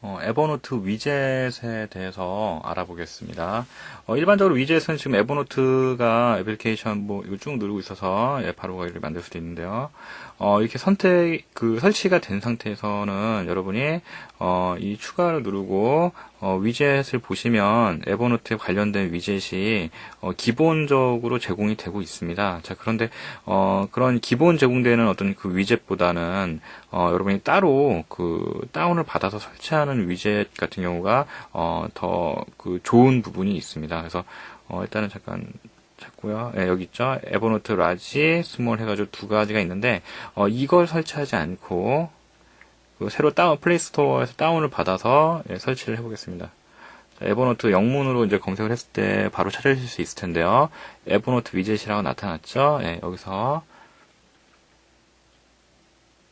어, 에버노트 위젯에 대해서 알아보겠습니다. 어, 일반적으로 위젯은 지금 에버노트가 애플리케이션 뭐 이거 쭉 누르고 있어서 예, 바로 거기를 만들 수도 있는데요. 어, 이렇게 선택 그 설치가 된 상태에서는 여러분이 어, 이 추가를 누르고 어, 위젯을 보시면 에버노트에 관련된 위젯이 어, 기본적으로 제공이 되고 있습니다. 자 그런데 어, 그런 기본 제공되는 어떤 그 위젯보다는 어, 여러분이 따로 그 다운을 받아서 설치하는 위젯 같은 경우가 어, 더그 좋은 부분이 있습니다. 그래서 어, 일단은 잠깐 찾고요. 네, 여기 있죠. 에버노트 라지, 스몰 해가지고 두 가지가 있는데 어, 이걸 설치하지 않고 그 새로 다운 플레이스토어에서 다운을 받아서 예, 설치를 해보겠습니다. 자, 에버노트 영문으로 이제 검색을 했을 때 바로 찾으실 수 있을 텐데요. 에버노트 위젯이라고 나타났죠. 예, 여기서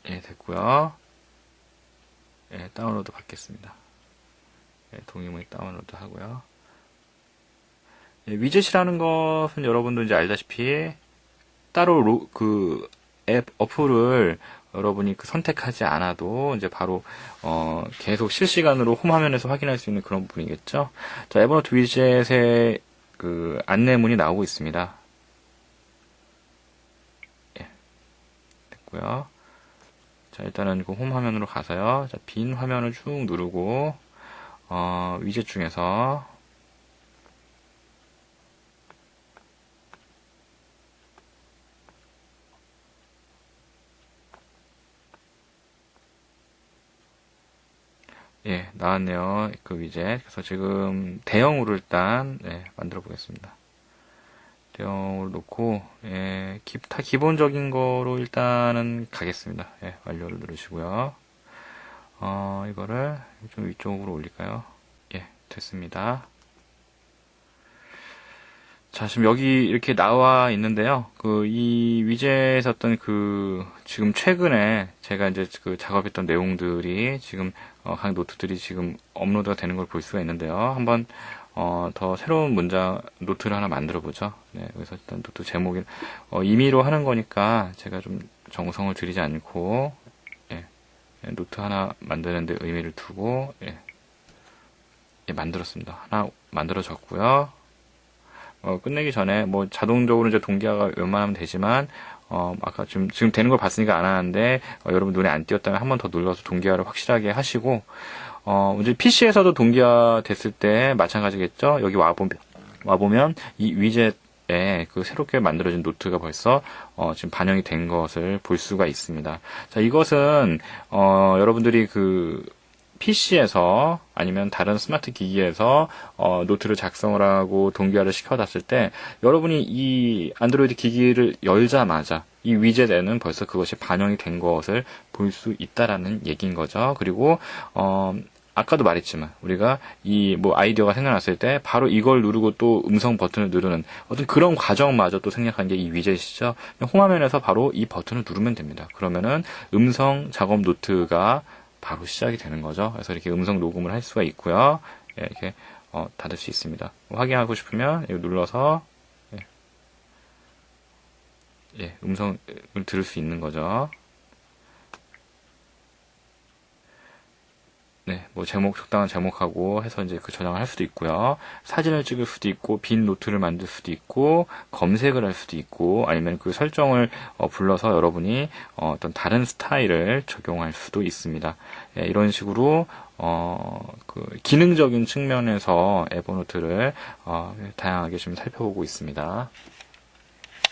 예, 됐고요. 예, 다운로드 받겠습니다. 예, 동의문의 다운로드 하고요. 예, 위젯이라는 것은 여러분도 이제 알다시피 따로 로, 그 앱 어플을 여러분이 그 선택하지 않아도 이제 바로 어 계속 실시간으로 홈 화면에서 확인할 수 있는 그런 부분이겠죠. 자, 에버노트 위젯의 그 안내문이 나오고 있습니다. 예. 됐고요. 자, 일단은 그 홈 화면으로 가서요. 자, 빈 화면을 쭉 누르고 어, 위젯 중에서 예, 나왔네요. 그 위젯. 그래서 지금 대형으로 일단 예, 만들어 보겠습니다. 대형으로 놓고 예, 기, 다 기본적인 거로 일단은 가겠습니다. 예, 완료를 누르시고요. 어, 이거를 좀 위쪽으로 올릴까요? 예, 됐습니다. 자, 지금 여기 이렇게 나와 있는데요. 그, 이 위젯 어떤 그, 지금 최근에 제가 이제 그 작업했던 내용들이 지금, 어, 각 노트들이 지금 업로드가 되는 걸 볼 수가 있는데요. 한번, 어, 더 새로운 문장, 노트를 하나 만들어 보죠. 네, 여기서 일단 노트 제목이, 어, 임의로 하는 거니까 제가 좀 정성을 들이지 않고, 예, 예, 노트 하나 만드는데 의미를 두고, 예, 예 만들었습니다. 하나 만들어졌고요. 어, 끝내기 전에 뭐 자동적으로 이제 동기화가 웬만하면 되지만 어, 아까 지금, 지금 되는 걸 봤으니까 안 하는데, 어, 여러분 눈에 안 띄었다면 한 번 더 눌러서 동기화를 확실하게 하시고, 어, 이제 PC에서도 동기화 됐을 때 마찬가지겠죠? 여기 와보면, 와보면 이 위젯에 그 새롭게 만들어진 노트가 벌써, 어, 지금 반영이 된 것을 볼 수가 있습니다. 자, 이것은, 어, 여러분들이 그, PC에서 아니면 다른 스마트 기기에서 어, 노트를 작성을 하고 동기화를 시켜놨을 때 여러분이 이 안드로이드 기기를 열자마자 이 위젯에는 벌써 그것이 반영이 된 것을 볼 수 있다라는 얘기인 거죠. 그리고 어, 아까도 말했지만 우리가 이 뭐 아이디어가 생겨났을 때 바로 이걸 누르고 또 음성 버튼을 누르는 어떤 그런 과정마저 또 생략한 게 이 위젯이죠. 홈화면에서 바로 이 버튼을 누르면 됩니다. 그러면은 음성 작업 노트가 바로 시작이 되는 거죠. 그래서 이렇게 음성 녹음을 할 수가 있고요. 예, 이렇게 어, 닫을 수 있습니다. 확인하고 싶으면 이거 눌러서 예, 예, 음성을 들을 수 있는 거죠. 네, 뭐 제목 적당한 제목하고 해서 이제 그 저장을 할 수도 있고요. 사진을 찍을 수도 있고 빈 노트를 만들 수도 있고 검색을 할 수도 있고 아니면 그 설정을 어, 불러서 여러분이 어, 떤 다른 스타일을 적용할 수도 있습니다. 예, 이런 식으로 어, 그 기능적인 측면에서 에버노트를 어, 다양하게 좀 살펴보고 있습니다.